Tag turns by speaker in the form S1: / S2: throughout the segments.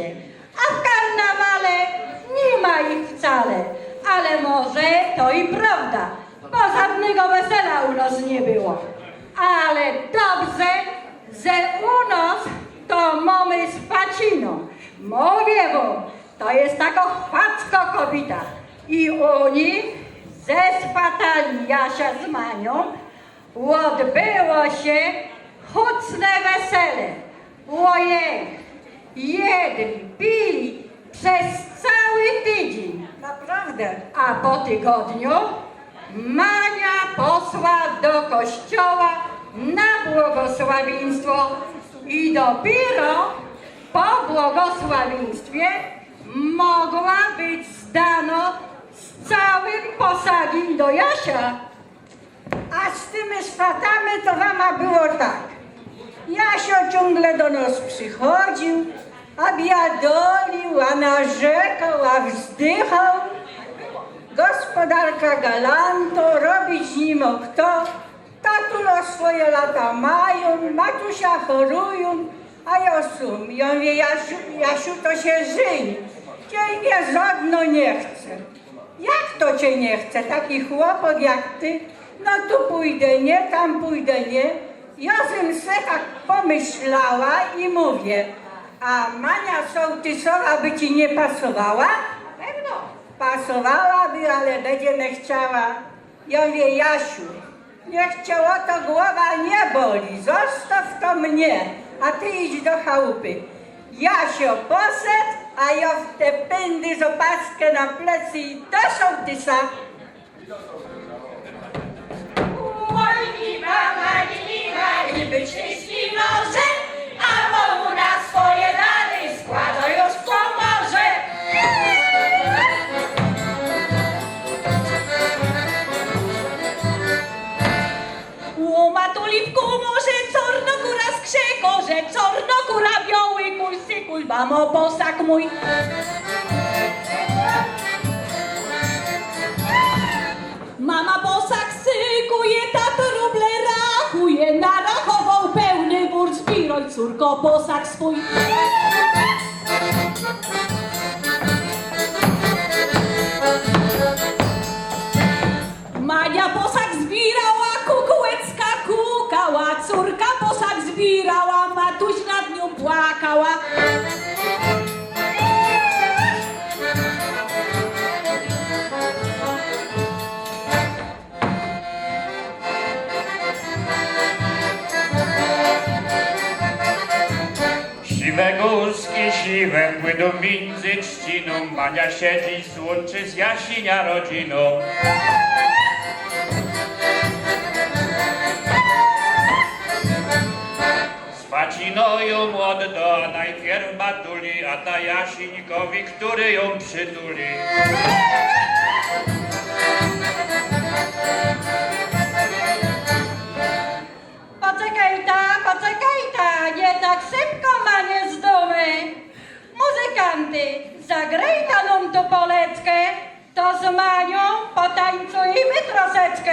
S1: A w karnawale nie ma ich wcale. Ale może to i prawda, bo żadnego wesela u nas nie było. Ale dobrze, że u nas to mamy spaciną. Mówię wam, to jest taka chwacko kobieta. I oni ze spatali Jasia z Manią odbyło się chucne wesele. Ojej, jedli, pili przez cały tydzień.
S2: Naprawdę.
S1: A po tygodniu Mania posła do kościoła na błogosławieństwo i dopiero po błogosławieństwie mogła być zdano z całym posagiem do Jasia.
S2: A z tymi swatami to wama było tak. Jasio ciągle do nas przychodził, a biadolił, a narzekał, a wzdychał. Gospodarka galanto, robić nim o kto. Tatulo swoje lata mają, matusia chorują, a ja sum. I on wie, Jasiu, Jasiu to się żyj. Cię nie żadno nie chce. Jak to cię nie chce? Taki chłopak jak ty? No tu pójdę nie, tam pójdę nie. Ja bym se tak pomyślała i mówię, a Mania sołtysowa by ci nie pasowała? Pewno. Pasowałaby, ale będzie nie chciała. Ja mówię, Jasiu, niech cię o to głowa nie boli, zostaw to mnie, a ty idź do chałupy. Jasio poszedł, a ja w te pędy z opaskę na plecy i do sołtysa.
S3: Być szczęśliwy może, a mu na swoje dary składa już pomoże. U matuli w kumorze, czarnokura skrzekorze, czarnokura biały kul, sykul, mamo bosak mój. Mama bosak córko bosak swój.
S4: Siwe górski, siwe płyną między trzciną, Mania siedzi, słodczy z Jasinia rodziną. Spacino ją odda, najpierw matuli, a ta Jasinikowi, który ją przytuli.
S1: Muzykanty, zagraj ta tu poleckę, to z Manią potańcujmy troszeczkę.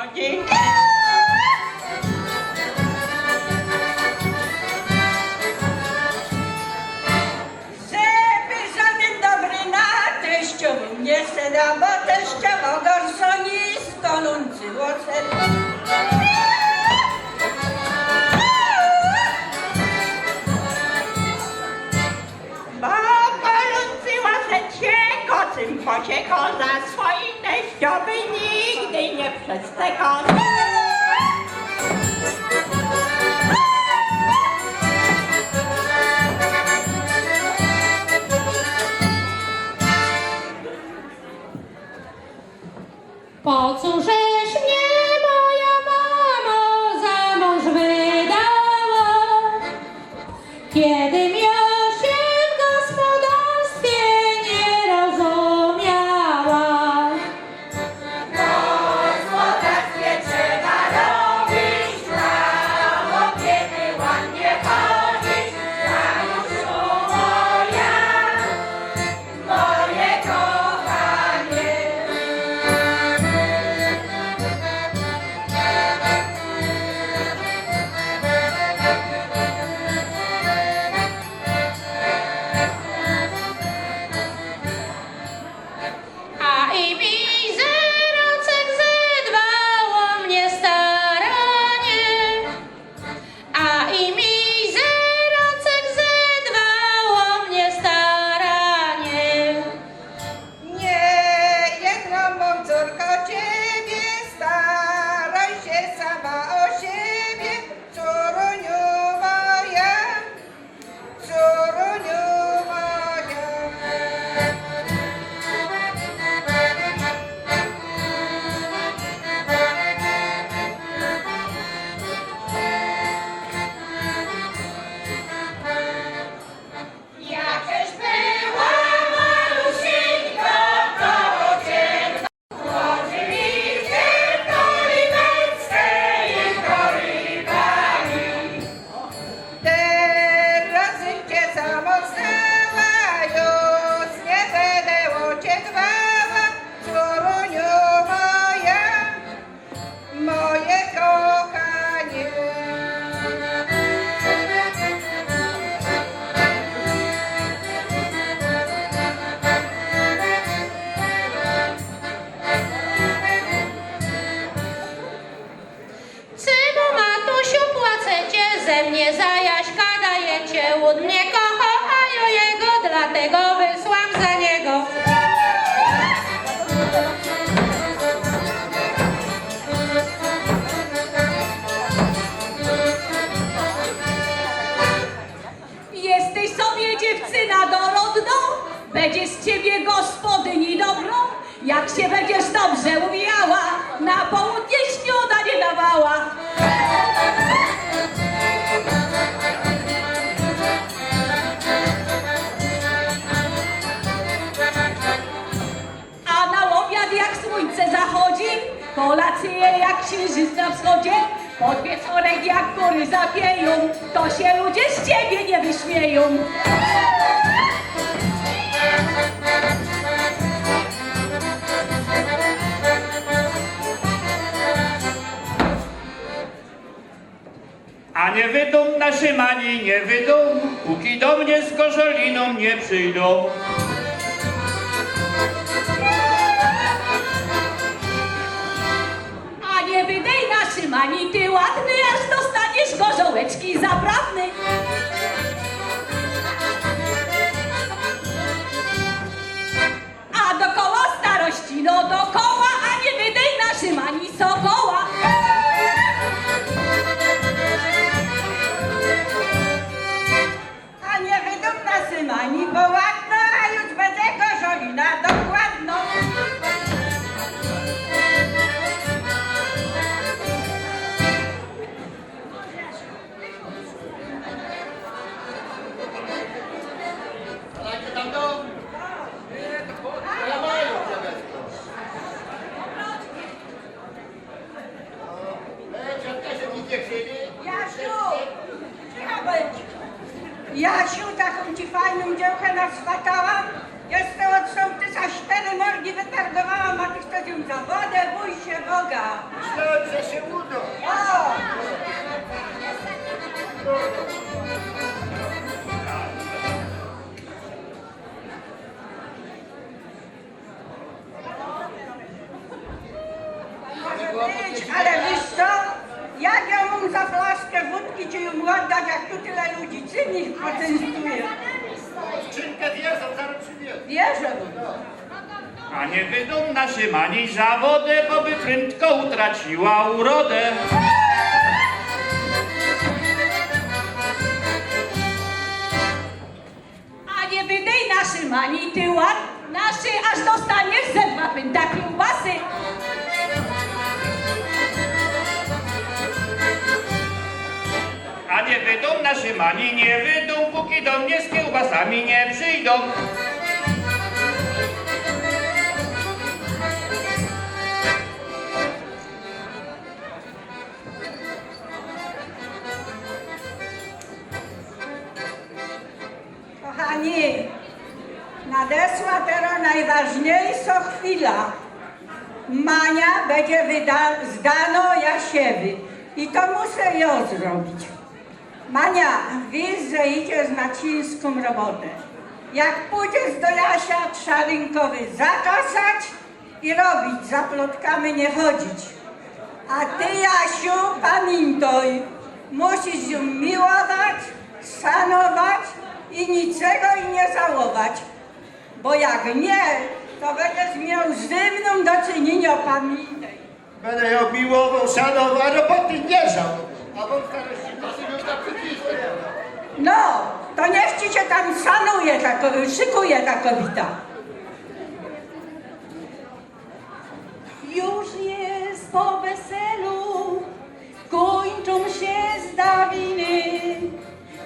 S5: chodzi.
S2: Żeby żaden dobry na teściowym nie seda, bo teściowo
S5: gorsonisko luncyło serce. Pociekał za swoim kto by nigdy nie przestekał. jak księżyc na wschodzie, pod wieczorem jak góry zapieją, to się ludzie z ciebie nie wyśmieją.
S4: A nie wydum na ani nie wydum, póki do mnie z korzoliną nie przyjdą.
S5: Ani ty ładny, aż dostaniesz gorzołeczki
S4: zaprawnej. Szymani za wodę, bo by prędko utraciła urodę.
S3: A nie wydej naszym ani tyła, naszy aż dostaniesz ze dwa pęta kiełbasy.
S4: A nie wydumna Szymani nie wydum, póki do mnie z kiełbasami nie przyjdą.
S2: Nadesła teraz najważniejsza chwila. Mania będzie wyda- zdano Jasiewy i to muszę ją zrobić. Mania, wiesz, że idziesz na ciężką robotę. Jak pójdziesz do Jasia, trzeba rynkowy zakasać i robić, za plotkami nie chodzić. A ty, Jasiu, pamiętaj, musisz ją miłować, szanować i niczego i nie żałować. Bo jak nie, to będziesz miał mną do czynienia, pamiętaj.
S6: Będę ją miłował, szanował, a roboty nie żał. A wam starości muszę ją na przycisnąć.
S2: No, to niech ci się tam szanuje, ta, ko- szykuje ta kobieta.
S3: Już jest po weselu, kończą się zdawiny.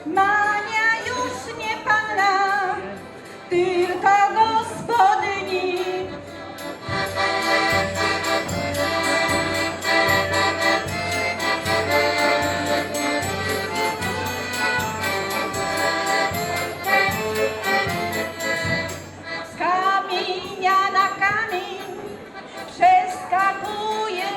S3: Mania gospodyni. Z kamienia na kamień przeskakuje.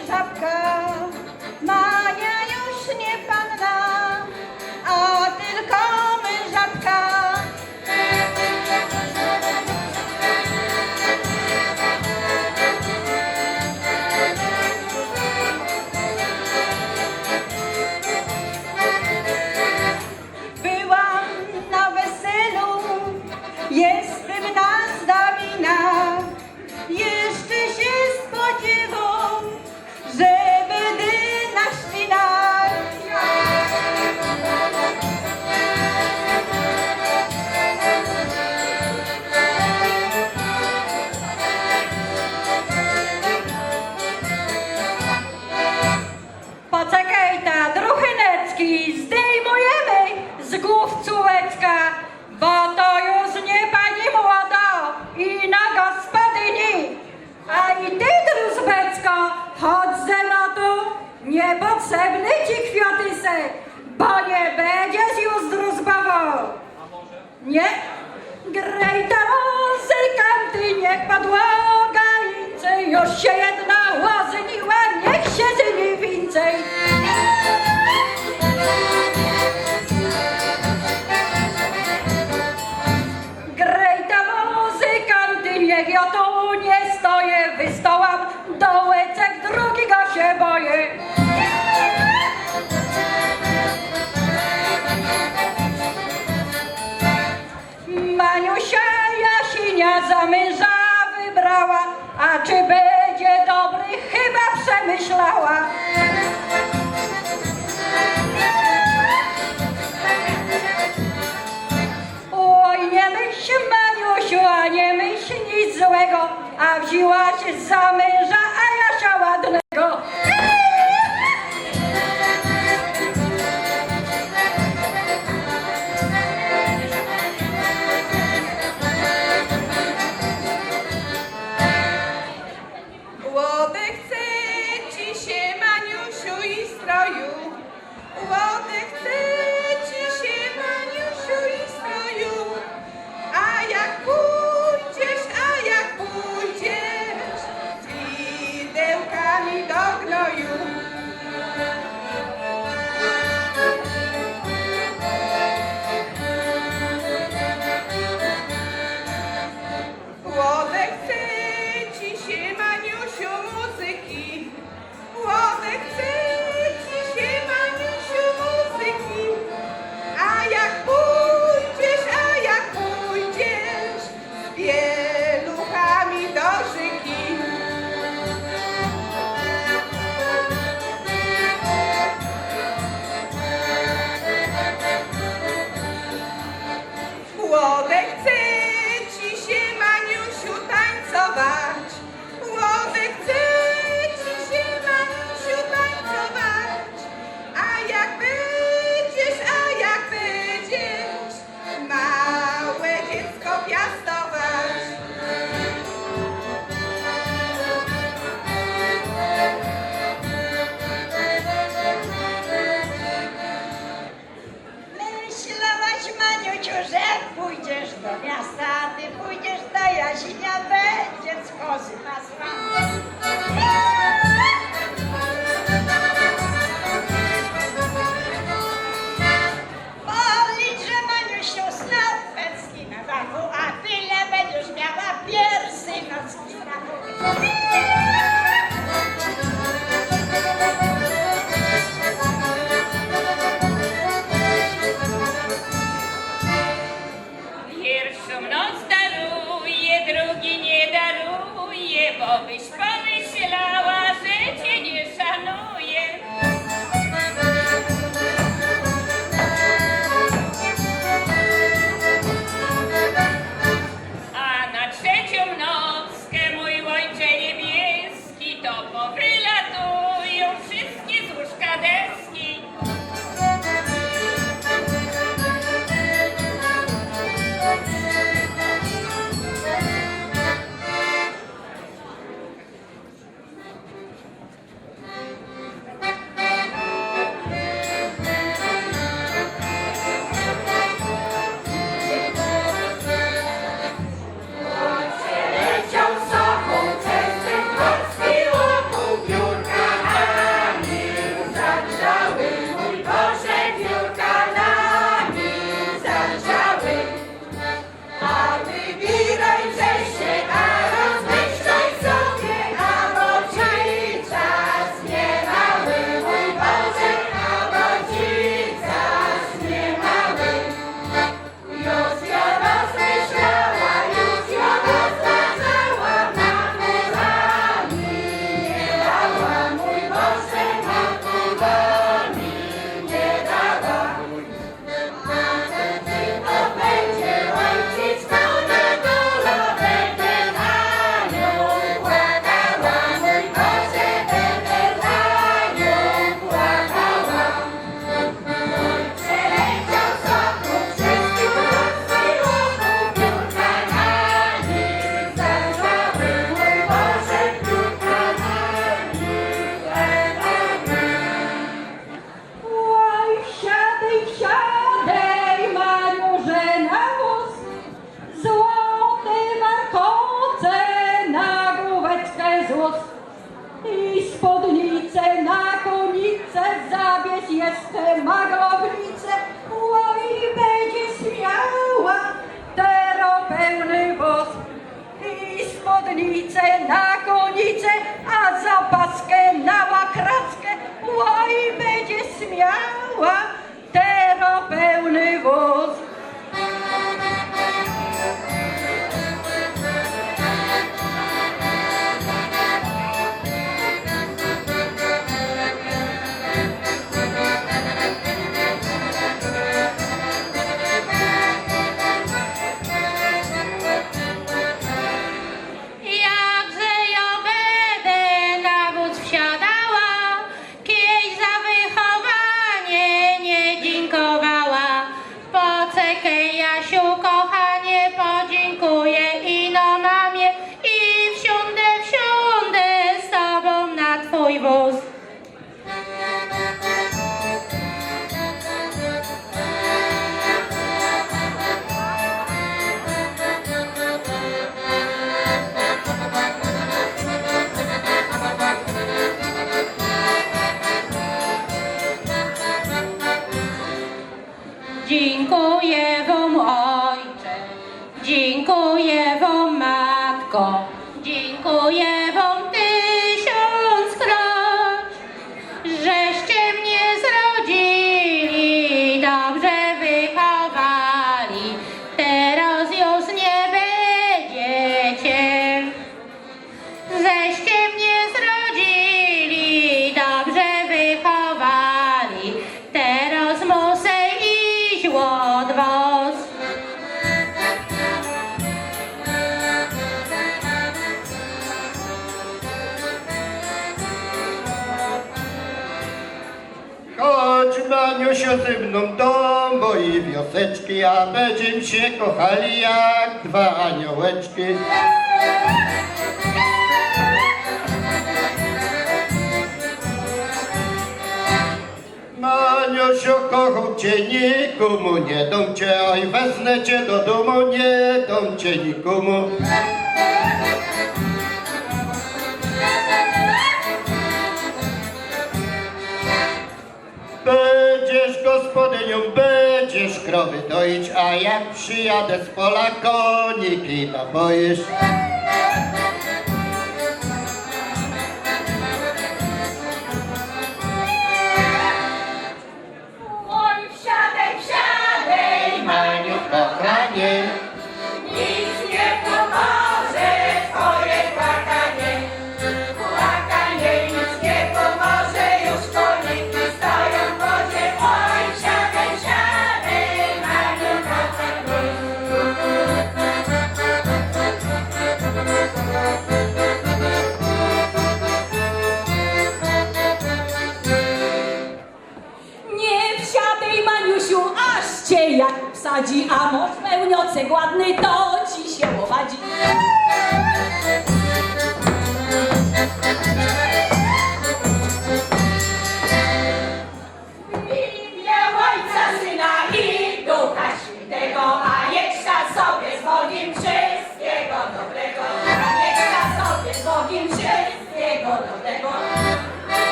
S3: Nie?
S1: Grej ta muzykanty, niech podłoga liczy, już się jedna łazyniła, niech się zyni więcej. Grej ta muzykanty, niech ja tu nie stoję, wystołam dołeczek, drugiego się boję. Matka za męża wybrała, a czy będzie dobry, chyba
S7: przemyślała. Oj, nie myśl, Maniusiu, a nie myśl nic złego, a wzięłaś za męża, ulicę, na konicę, a zapaskę na łakrackę. Łoj będzie śmiała, tero pełny wóz.
S6: Chodź Maniusiu ze mną do mojej wioseczki, a będziemy się kochali jak dwa aniołeczki. Maniusiu, kocham cię, nikomu nie dam cię, oj wezmę cię do domu, nie dam cię nikomu. Krowy doić, a jak przyjadę z pola, koniki napoisz.
S7: Pełniocek ładny to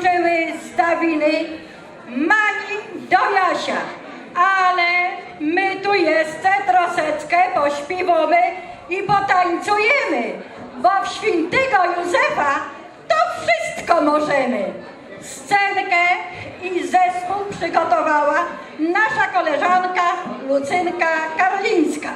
S1: zakończyły stawiny Mani do Jasia. Ale my tu jeszcze troszeczkę pośpiewamy i potańcujemy, bo w świętego Józefa to wszystko możemy. Scenkę i zespół przygotowała nasza koleżanka Lucynka Karolińska.